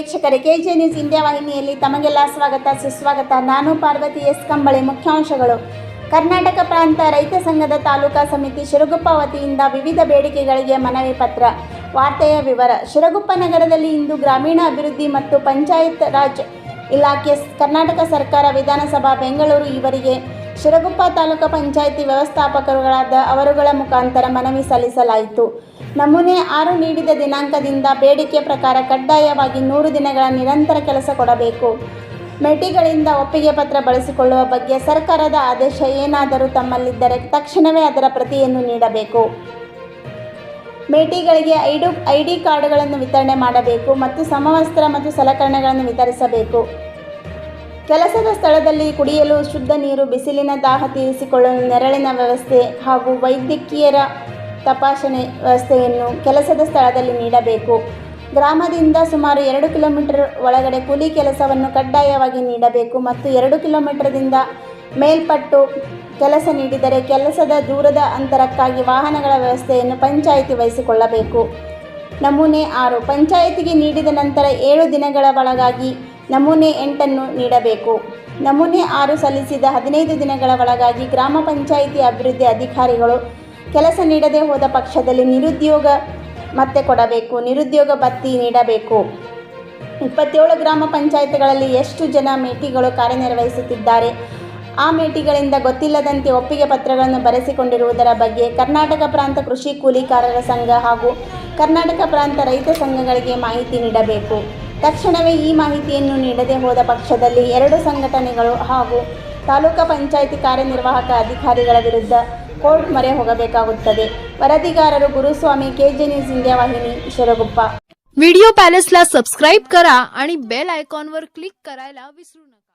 ವೀಕ್ಷಕರೇ K J news India ವಾಹಿನಿಯಲ್ಲಿ ತಮಗೆಲ್ಲ ಸ್ವಾಗತ, ಸುಸ್ವಾಗತ. ನಾನು ಪಾರ್ವತಿ ಎಸ್ ಕಂಬಳೆ, ಮುಖ್ಯಾಂಶಗಳು. ಕರ್ನಾಟಕ ಪ್ರಾಂತ ರೈತ ಸಂಘದ ತಾಲೂಕಾ ಸಮಿತಿ ಶಿರಗುಪ್ಪ ವತಿಯಿಂದ ವಿವಿಧ ಬೇಡಿಕೆಗಳಿಗೆ ಮನವಿ ಪತ್ರ. ವಾರ್ತೆಯ ವಿವರ. ಶಿರಗುಪ್ಪ ನಗರದಲ್ಲಿ ಇಂದು ಗ್ರಾಮೀಣ ಅಭಿವೃದ್ಧಿ ಮತ್ತು ಪಂಚಾಯತ್ ರಾಜ್ ಇಲಾಖೆ, ಕರ್ನಾಟಕ ಸರ್ಕಾರ ವಿಧಾನಸಭಾ ಬೆಂಗಳೂರು ಇವರಿಗೆ ಶಿರಗುಪ್ಪ ತಾಲೂಕು ಪಂಚಾಯಿತಿ ವ್ಯವಸ್ಥಾಪಕರುಗಳಾದ ಅವರುಗಳ ಮುಖಾಂತರ ಮನವಿ ಸಲ್ಲಿಸಲಾಯಿತು. ನಮೂನೆ ಆರು ನೀಡಿದ ದಿನಾಂಕದಿಂದ ಬೇಡಿಕೆ ಪ್ರಕಾರ ಕಡ್ಡಾಯವಾಗಿ ನೂರು ದಿನಗಳ ನಿರಂತರ ಕೆಲಸ ಕೊಡಬೇಕು. ಮೆಟಿಗಳಿಂದ ಒಪ್ಪಿಗೆ ಪತ್ರ ಬಳಸಿಕೊಳ್ಳುವ ಬಗ್ಗೆ ಸರ್ಕಾರದ ಆದೇಶ ಏನಾದರೂ ತಮ್ಮಲ್ಲಿದ್ದರೆ ತಕ್ಷಣವೇ ಅದರ ಪ್ರತಿಯನ್ನು ನೀಡಬೇಕು. ಮೇಟಿಗಳಿಗೆ ಐಡು ಐ ಡಿ ಕಾರ್ಡುಗಳನ್ನು ವಿತರಣೆ ಮಾಡಬೇಕು ಮತ್ತು ಸಮವಸ್ತ್ರ ಮತ್ತು ಸಲಕರಣೆಗಳನ್ನು ವಿತರಿಸಬೇಕು. ಕೆಲಸದ ಸ್ಥಳದಲ್ಲಿ ಕುಡಿಯಲು ಶುದ್ಧ ನೀರು, ಬಿಸಿಲಿನ ದಾಹ ತೀರಿಸಿಕೊಳ್ಳಲು ನೆರಳಿನ ವ್ಯವಸ್ಥೆ ಹಾಗೂ ವೈದ್ಯಕೀಯರ ತಪಾಸಣೆ ವ್ಯವಸ್ಥೆಯನ್ನು ಕೆಲಸದ ಸ್ಥಳದಲ್ಲಿ ನೀಡಬೇಕು. ಗ್ರಾಮದಿಂದ ಸುಮಾರು ಎರಡು ಕಿಲೋಮೀಟರ್ ಒಳಗಡೆ ಕೂಲಿ ಕೆಲಸವನ್ನು ಕಡ್ಡಾಯವಾಗಿ ನೀಡಬೇಕು ಮತ್ತು ಎರಡು ಕಿಲೋಮೀಟರ್ದಿಂದ ಮೇಲ್ಪಟ್ಟು ಕೆಲಸ ನೀಡಿದರೆ ಕೆಲಸದ ದೂರದ ಅಂತರಕ್ಕಾಗಿ ವಾಹನಗಳ ವ್ಯವಸ್ಥೆಯನ್ನು ಪಂಚಾಯಿತಿ ವಹಿಸಿಕೊಳ್ಳಬೇಕು. ನಮೂನೆ ಆರು. ಪಂಚಾಯಿತಿಗೆ ನೀಡಿದ ನಂತರ ಏಳು ದಿನಗಳ ಒಳಗಾಗಿ ನಮೂನೆ ಎಂಟನ್ನು ನೀಡಬೇಕು. ನಮೂನೆ ಆರು ಸಲ್ಲಿಸಿದ ಹದಿನೈದು ದಿನಗಳ ಒಳಗಾಗಿ ಗ್ರಾಮ ಪಂಚಾಯಿತಿ ಅಭಿವೃದ್ಧಿ ಅಧಿಕಾರಿಗಳು ಕೆಲಸ ನೀಡದೆ ಹೋದ ಪಕ್ಷದಲ್ಲಿ ನಿರುದ್ಯೋಗ ಮತ್ತೆ ಕೊಡಬೇಕು. ನಿರುದ್ಯೋಗ ಭತ್ತಿ ನೀಡಬೇಕು. ಇಪ್ಪತ್ತೇಳು ಗ್ರಾಮ ಪಂಚಾಯತ್ಗಳಲ್ಲಿ ಎಷ್ಟು ಜನ ಮೇಟಿಗಳು ಕಾರ್ಯನಿರ್ವಹಿಸುತ್ತಿದ್ದಾರೆ? ಆ ಮೇಟಿಗಳಿಂದ ಗೊತ್ತಿಲ್ಲದಂತೆ ಒಪ್ಪಿಗೆ ಪತ್ರಗಳನ್ನು ಬರೆಸಿಕೊಂಡಿರುವುದರ ಬಗ್ಗೆ ಕರ್ನಾಟಕ ಪ್ರಾಂತ ಕೃಷಿ ಕೂಲಿಕಾರರ ಸಂಘ ಹಾಗೂ ಕರ್ನಾಟಕ ಪ್ರಾಂತ ರೈತ ಸಂಘಗಳಿಗೆ ಮಾಹಿತಿ ನೀಡಬೇಕು. ತಕ್ಷಣವೇ ಈ ಮಾಹಿತಿಯನ್ನು ನೀಡದೆ ಹೋದ ಪಕ್ಷದಲ್ಲಿ ಎರಡು ಸಂಘಟನೆಗಳು ಹಾಗೂ ತಾಲೂಕು ಪಂಚಾಯಿತಿ ಕಾರ್ಯನಿರ್ವಾಹಕ ಅಧಿಕಾರಿಗಳ ವಿರುದ್ಧ ಕೋರ್ಟ್ ಮೊರೆ ಹೋಗಬೇಕಾಗುತ್ತದೆ ವರದಿಗಾರರು ಗುರುಸ್ವಾಮಿ ಕೆಜೆ ನ್ಯೂಸ್ इंडिया वाहिनी शिरगुप्पा व्हिडिओ पॅलेसला सबस्क्राईब करा आणि बेल आयकॉनवर क्लिक करायला विसरू नका